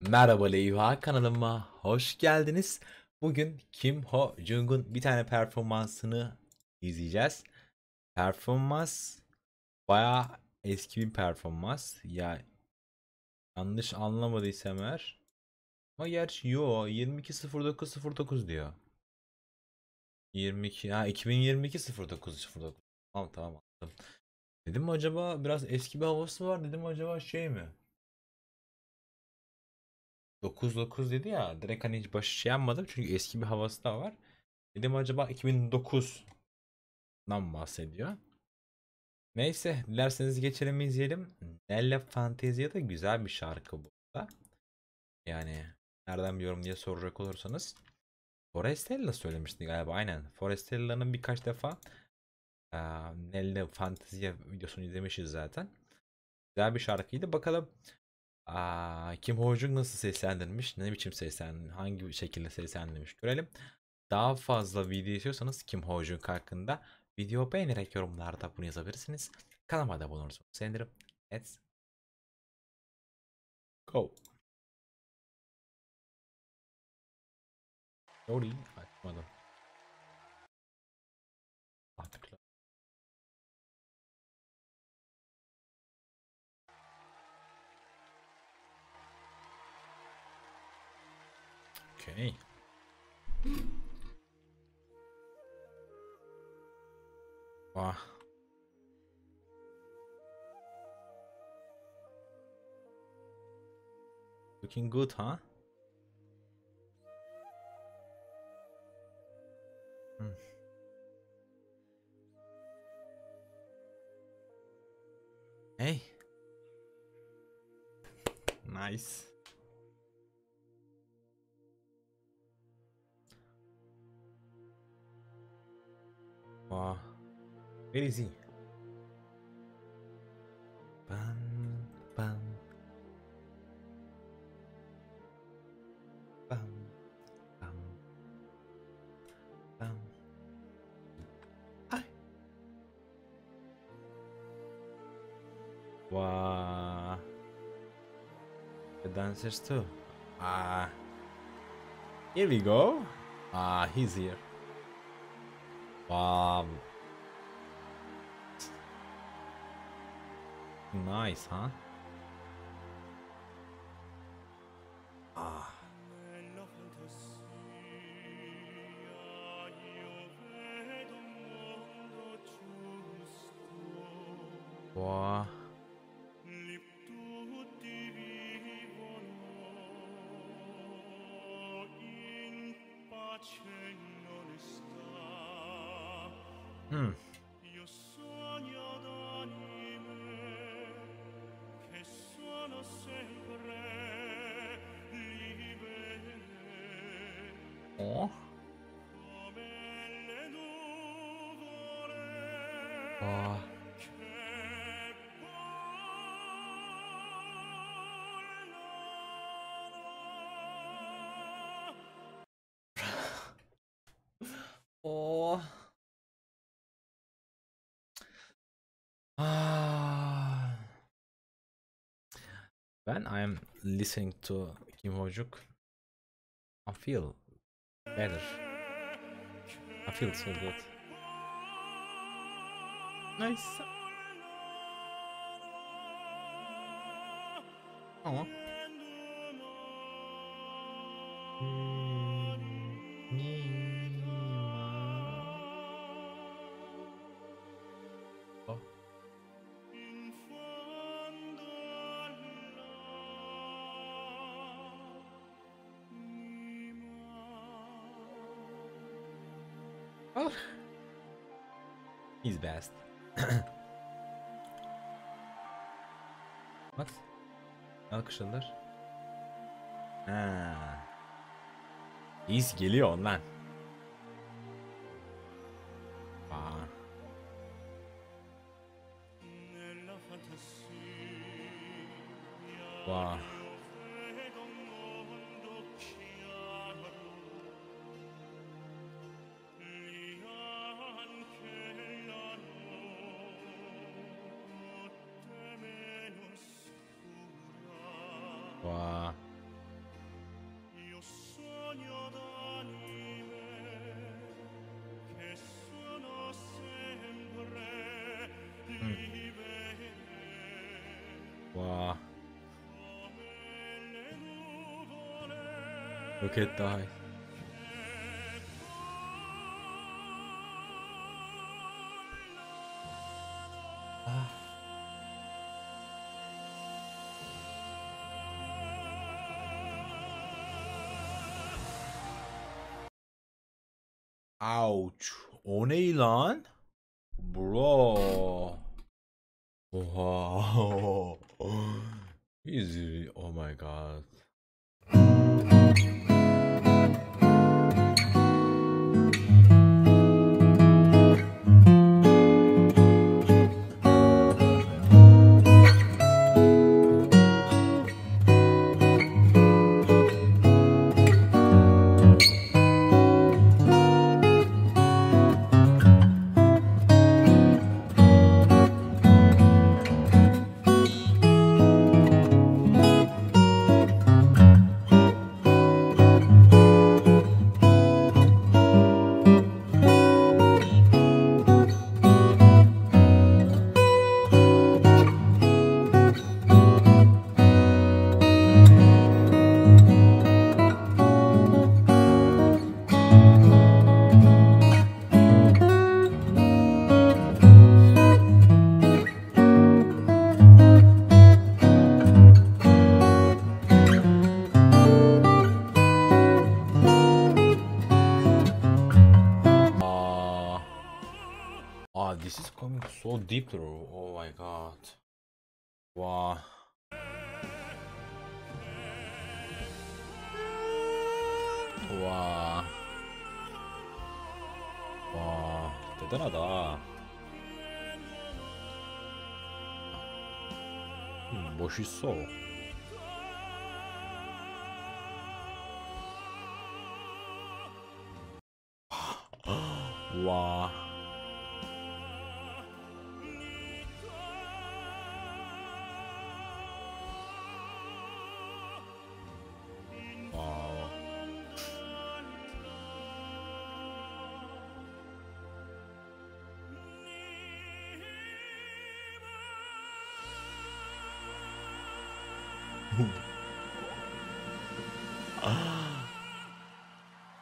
Merhaba Leyva kanalıma hoş geldiniz. Bugün Kim Ho Jung'un bir tane performansını izleyeceğiz. Performans bayağı eski bir performans. Ya yanlış anlamadıysam eğer. Ama gerçi yo 22.09.09 diyor. 22 ha 2022 09 09. Tamam tamam. Dedim acaba biraz eski bir havası var dedim acaba şey mi? 9-9 dedi ya direkt hani hiç başı şey yapmadım çünkü eski bir havası da var. Dedim acaba 2009'dan bahsediyor. Neyse dilerseniz geçelim izleyelim. Nella Fantasia da güzel bir şarkı bu da. Yani nereden biliyorum diye soracak olursanız. Forestella söylemişti galiba aynen. Forestella'nın birkaç defa e, Nella Fantasia videosunu izlemişiz zaten. Güzel bir şarkıydı. Bakalım Aa, Kim Ho-jung nasıl seslendirmiş? Ne biçim seslendirmiş? Hangi şekilde seslendirmiş? Görelim. Daha fazla video istiyorsanız Kim Ho-jung hakkında video beğenerek yorumlarda bunu yazabilirsiniz. Kanalıma da abone olursanız sevinirim. Let's go. Sorry, açmadım. Wow. Looking good, huh? Hmm. Hey. Nice. Wow. Where is he? Bam, bam. Bam, bam. Bam. Ay. Wow. The dancers too. Ah. Here we go. Ah, he's here. Wow. Nice, huh? Ah. 어 아. When I'm listening to Kim Ho-juk, I feel better. I feel so good. Nice. Oh. Oh. He's best. What? Alkışladılar. Ha. He's geliyor ondan. Aa. Wow. Roket daha iyi. Ah. Ouch. O ne lan? Bro. Oha. Easy. Oh my god. this is coming so deep through. Oh my god. Wow. 와. 와, 대단하다. 음, 멋있어. 와. 와.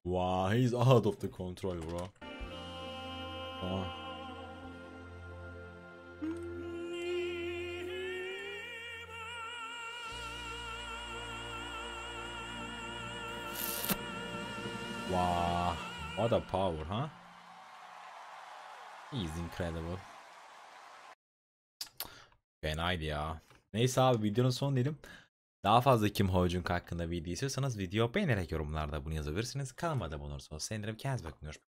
Wow, he's out of the control, bro. Wow. Wow, what a power, huh? He's incredible. Fenaydı ya. Neyse abi videonun son diyelim. Daha fazla Kim Ho-jung hakkında video istiyorsanız video beğenerek yorumlarda bunu yazabilirsiniz. Kanalıma abone olursanız sevinirim. Kendinize bakın. Görüşmek.